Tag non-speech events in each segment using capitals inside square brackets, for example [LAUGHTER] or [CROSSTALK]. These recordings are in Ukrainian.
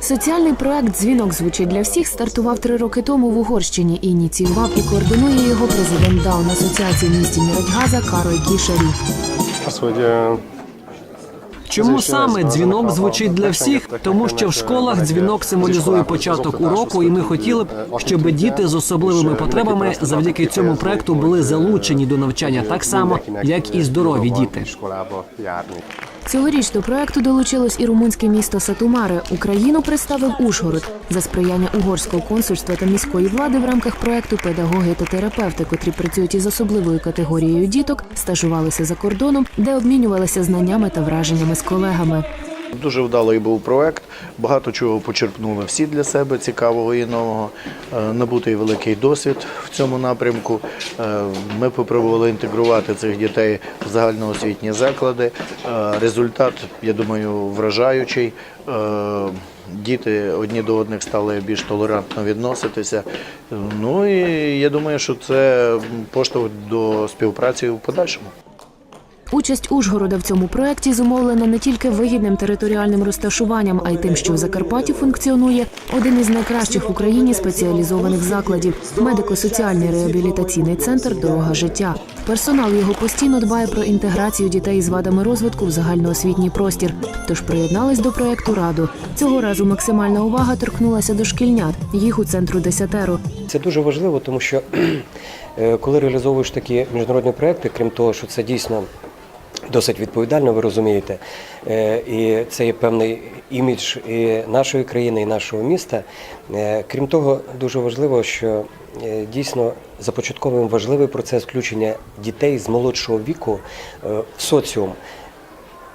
Соціальний проект Дзвінок звучить для всіх стартував три роки тому в Угорщині і ініціював і координує його президент Даун Асоціації місті Міродьгаза Карой Кішарі. Чому саме дзвінок звучить для всіх? Тому що в школах дзвінок символізує початок уроку, і ми хотіли б, щоб діти з особливими потребами завдяки цьому проекту були залучені до навчання так само, як і здорові діти. Цьогоріч до проекту долучилось і румунське місто Сатумаре. Україну представив Ужгород за сприяння угорського консульства та міської влади в рамках проекту педагоги та терапевти, котрі працюють із особливою категорією діток, стажувалися за кордоном, де обмінювалися знаннями та враженнями з колегами. Дуже вдалий був проект. Багато чого почерпнули всі для себе цікавого і нового. Е, Набутий великий досвід в цьому напрямку. Е, Ми попробували інтегрувати цих дітей в загальноосвітні заклади. Е, Результат, я думаю, вражаючий. Діти одні до одних стали більш толерантно відноситися. Ну і я думаю, що це поштовх до співпраці в подальшому. Участь Ужгорода в цьому проекті зумовлена не тільки вигідним територіальним розташуванням, а й тим, що в Закарпатті функціонує один із найкращих в Україні спеціалізованих закладів медико-соціальний реабілітаційний центр Дорога життя. Персонал його постійно дбає про інтеграцію дітей з вадами розвитку в загальноосвітній простір. Тож приєднались до проекту раду. Цього разу максимальна увага торкнулася до шкільнят. Їх у центру десятеро. Це дуже важливо, тому що [CLEARS THROAT] е, коли реалізовуєш такі міжнародні проекти, крім того, що це дійсно досить відповідально, ви розумієте, е, і це є певний імідж і нашої країни, і нашого міста. Е, Крім того, дуже важливо, що е, дійсно започатковуємо важливий процес включення дітей з молодшого віку в соціум.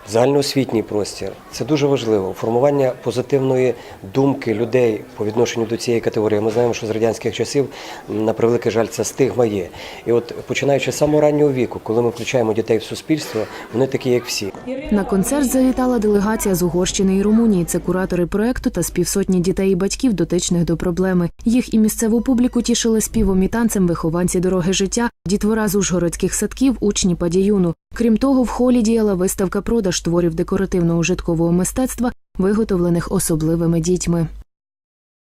Загальноосвітній простір це дуже важливо. Формування позитивної думки людей по відношенню до цієї категорії. Ми знаємо, що з радянських часів, на превеликий жаль, ця стигма є. І от починаючи з самого раннього віку, коли ми включаємо дітей в суспільство, вони такі, як всі. На концерт завітала делегація з Угорщини і Румунії. Це куратори проекту та співсотні дітей і батьків, дотичних до проблеми. Їх і місцеву публіку тішили співом і танцем вихованці дороги життя, дітвора з ужгородських садків, учні падіюну. Крім того, в холі діяла виставка продаж творів декоративно-ужиткового мистецтва, виготовлених особливими дітьми.